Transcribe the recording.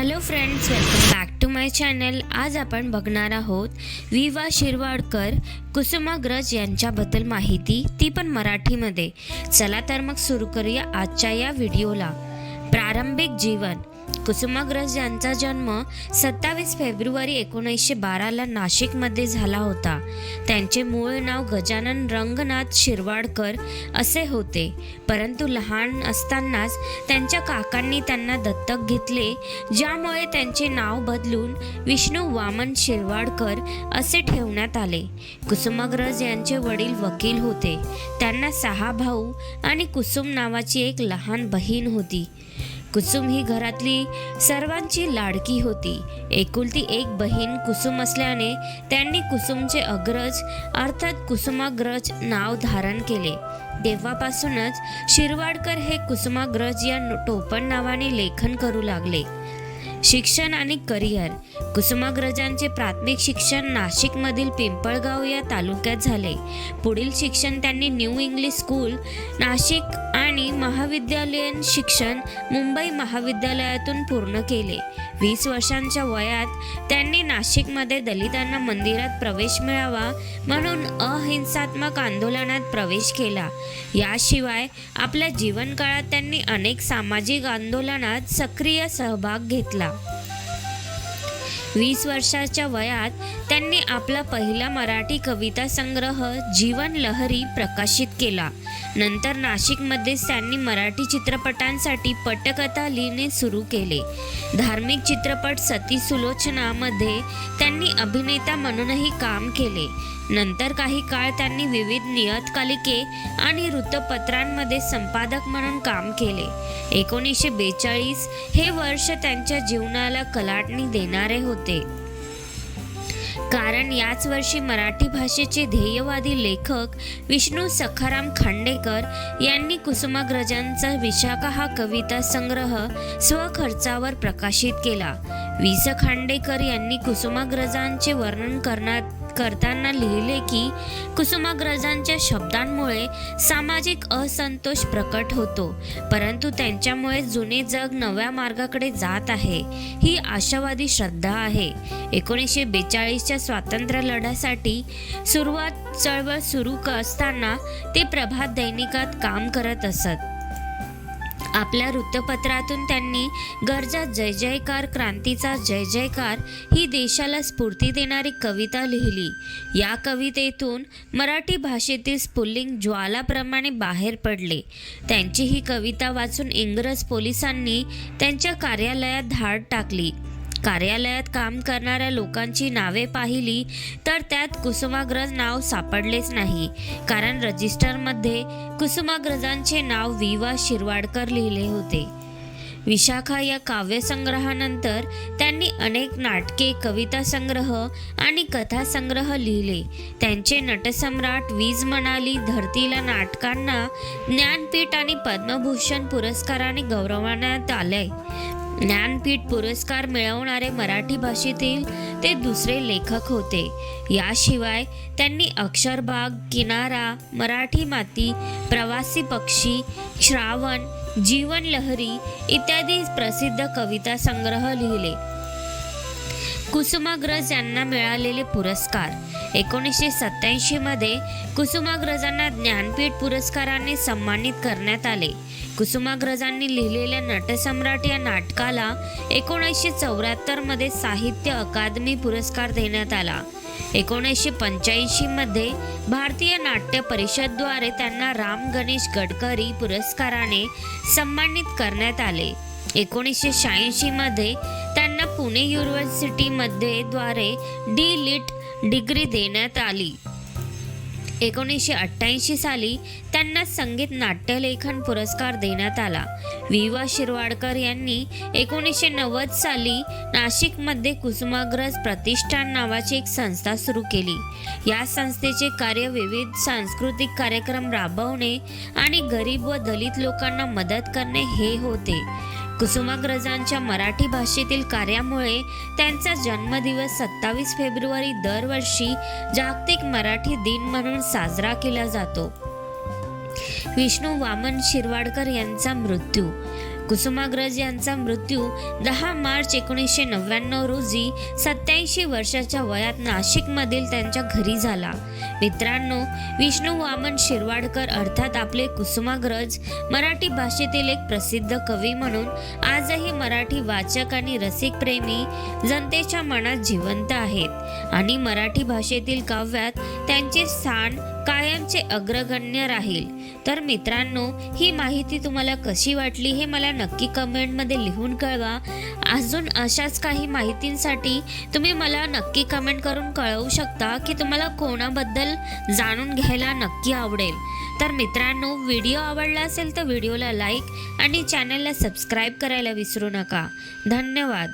Hello friends welcome back to my channel आज आपण बघणार आहोत विवा शिरवाडकर कुसुमाग्रज यांच्याबद्दल माहिती. ती पण मराठीमध्ये. चला तर मग सुरू करूया आजच्या या व्हिडिओला प्रारंभिक जीवन. कुसुमाग्रज यांचा जन्म सत्तावीस फेब्रुवारी एकोणीसशे बाराला नाशिकमध्ये झाला होता. त्यांचे मूळ नाव गजानन रंगनाथ शिरवाडकर असे होते. परंतु लहान असतानाच त्यांच्या काकांनी त्यांना दत्तक घेतले ज्यामुळे त्यांचे नाव बदलून विष्णू वामन शिरवाडकर असे ठेवण्यात आले. कुसुमाग्रज यांचे वडील वकील होते. त्यांना सहा भाऊ आणि कुसुम नावाची एक लहान बहीण होती. कुसुम ही घरातली सर्वांची लाडकी होती. एकुलती एक बहीण कुसुम असल्याने त्यांनी कुसुमचे अग्रज अर्थात कुसुमाग्रज नाव धारण केले. तेव्हापासूनच शिरवाडकर हे कुसुमाग्रज या टोपण नावाने लेखन करू लागले. शिक्षण आणि करिअर. कुसुमाग्रजांचे प्राथमिक शिक्षण नाशिकमधील पिंपळगाव या तालुक्यात झाले. पुढील शिक्षण त्यांनी न्यू इंग्लिश स्कूल नाशिक आणि महाविद्यालयीन शिक्षण मुंबई महाविद्यालयातून पूर्ण केले. वीस वर्षांच्या वयात त्यांनी नाशिकमध्ये दलितांना मंदिरात प्रवेश मिळावा म्हणून अहिंसात्मक आंदोलनात प्रवेश केला. याशिवाय आपल्या जीवनकाळात त्यांनी अनेक सामाजिक आंदोलनात सक्रिय सहभाग घेतला. वीस वर्षाच्या वयात त्यांनी आपला पहिला मराठी कविता संग्रह जीवन लहरी प्रकाशित केला. नंतर नाशिकमध्येच त्यांनी मराठी चित्रपटांसाठी पटकथा लिहिणे सुरू केले. धार्मिक चित्रपट सती सुलोचनामध्ये त्यांनी अभिनेता म्हणूनही काम केले. नंतर काही काळ त्यांनी विविध नियतकालिके आणि वृत्तपत्रांमध्ये संपादक म्हणून काम केले. एकोणीसशे बेचाळीस हे वर्ष त्यांच्या जीवनाला कलाटणी देणारे होते. कारण याच वर्षी मराठी भाषेचे ध्येयवादी लेखक विष्णू सखाराम खांडेकर यांनी कुसुमाग्रजांचा विशाखा हा कविता संग्रह स्वखर्चावर प्रकाशित केला. वि. स. खांडेकर यांनी कुसुमाग्रजांचे वर्णन करण्यात करताना लिहिले की कुसुमाग्रजांच्या शब्दांमुळे सामाजिक असंतोष प्रकट होतो परंतु त्यांच्यामुळे जुने जग नव्या मार्गाकडे जात आहे ही आशावादी श्रद्धा आहे. एकोणीसशे बेचाळीसच्या स्वातंत्र्य लढ्यासाठी सुरुवात चळवळ सुरू असताना ते प्रभात दैनिकात काम करत असत. आपल्या वृत्तपत्रातून त्यांनी गरजा जय जयकार क्रांतीचा जय जयकार ही देशाला स्फूर्ती देणारी कविता लिहिली. या कवितेतून मराठी भाषेतील स्फुल्लिंग ज्वालाप्रमाणे बाहेर पडले. त्यांची ही कविता वाचून इंग्रज पोलिसांनी त्यांच्या कार्यालयात धाड टाकली. कार्यालयात काम करणाऱ्या लोकांची नावे पाहिली तर त्यात कुसुमाग्रज नाव सापडलेच नाही. कारण रजिस्टरमध्ये कुसुमाग्रजांचे नाव विवा शिरवाडकर लिहिले होते. विशाखा या काव्यसंग्रहानंतर त्यांनी अनेक नाटके कविता संग्रह आणि कथा संग्रह लिहिले. त्यांचे नटसम्राट वीज म्हणाली धरतीला नाटकांना ज्ञानपीठ आणि पद्मभूषण पुरस्काराने गौरवण्यात आले ज्ञानपीठ पुरस्कार मिळवणारे मराठी भाषेतील ते दुसरे लेखक होते. याशिवाय त्यांनी अक्षरबाग किनारा मराठी माती प्रवासी पक्षी श्रावण जीवन लहरी इत्यादी प्रसिद्ध कविता संग्रह लिहिले. कुसुमाग्रज यांना मिळालेले पुरस्कार एकोणीसशे सत्त्याऐंशीमध्ये कुसुमाग्रजांना ज्ञानपीठ पुरस्काराने सन्मानित करण्यात आले. कुसुमाग्रजांनी लिहिलेल्या नटसम्राट या नाटकाला एकोणीसशे चौऱ्याहत्तरमध्ये साहित्य अकादमी पुरस्कार देण्यात आला. एकोणीसशे पंच्याऐंशीमध्ये भारतीय नाट्य परिषदद्वारे त्यांना राम गणेश गडकरी पुरस्काराने सन्मानित करण्यात आले. एकोणीसशे शहाऐंशीमध्ये त्यांना पुणे युनिव्हर्सिटीमध्ये द्वारे डी लिट डिग्री देण्यात आली. एकोणीसशे अठ्ठ्याऐंशी साली त्यांना संगीत नाट्यलेखन पुरस्कार देण्यात आला. वि वा शिरवाडकर यांनी एकोणीसशे नव्वद साली नाशिकमध्ये कुसुमाग्रज प्रतिष्ठान नावाची एक संस्था सुरू केली. या संस्थेचे कार्य विविध सांस्कृतिक कार्यक्रम राबवणे आणि गरीब व दलित लोकांना मदत करणे हे होते. कुसुमाग्रजांच्या मराठी भाषेतील कार्यामुळे त्यांचा जन्मदिवस सत्तावीस फेब्रुवारी दरवर्षी जागतिक मराठी दिन म्हणून साजरा केला जातो. विष्णू वामन शिरवाडकर यांचा मृत्यू. कुसुमाग्रज यांचा मृत्यू दहा मार्च एकोणीसशे नव्याण्णव रोजी सत्याऐंशी वर्षाच्या वयात नाशिकमधील त्यांच्या घरी झाला. मित्रांनो विष्णू वामन शिरवाडकर अर्थात आपले कुसुमाग्रज मराठी भाषेतील एक प्रसिद्ध कवी म्हणून आजही मराठी वाचक आणि रसिक प्रेमी जनतेच्या मनात जिवंत आहेत आणि मराठी भाषेतील काव्यात त्यांचे स्थान कायमचे अग्रगण्य राहील. तर मित्रांनो ही माहिती तुम्हाला कशी वाटली हे मला नक्की कमेंटमध्ये लिहून कळवा. अजून अशाच काही माहितींसाठी तुम्ही मला नक्की कमेंट करून कळवू शकता की तुम्हाला कोणाबद्दल जाणून घ्यायला नक्की आवडेल. तर मित्रांनो व्हिडिओ आवडला असेल तर व्हिडिओला लाईक आणि चॅनलला सबस्क्राईब करायला विसरू नका. धन्यवाद.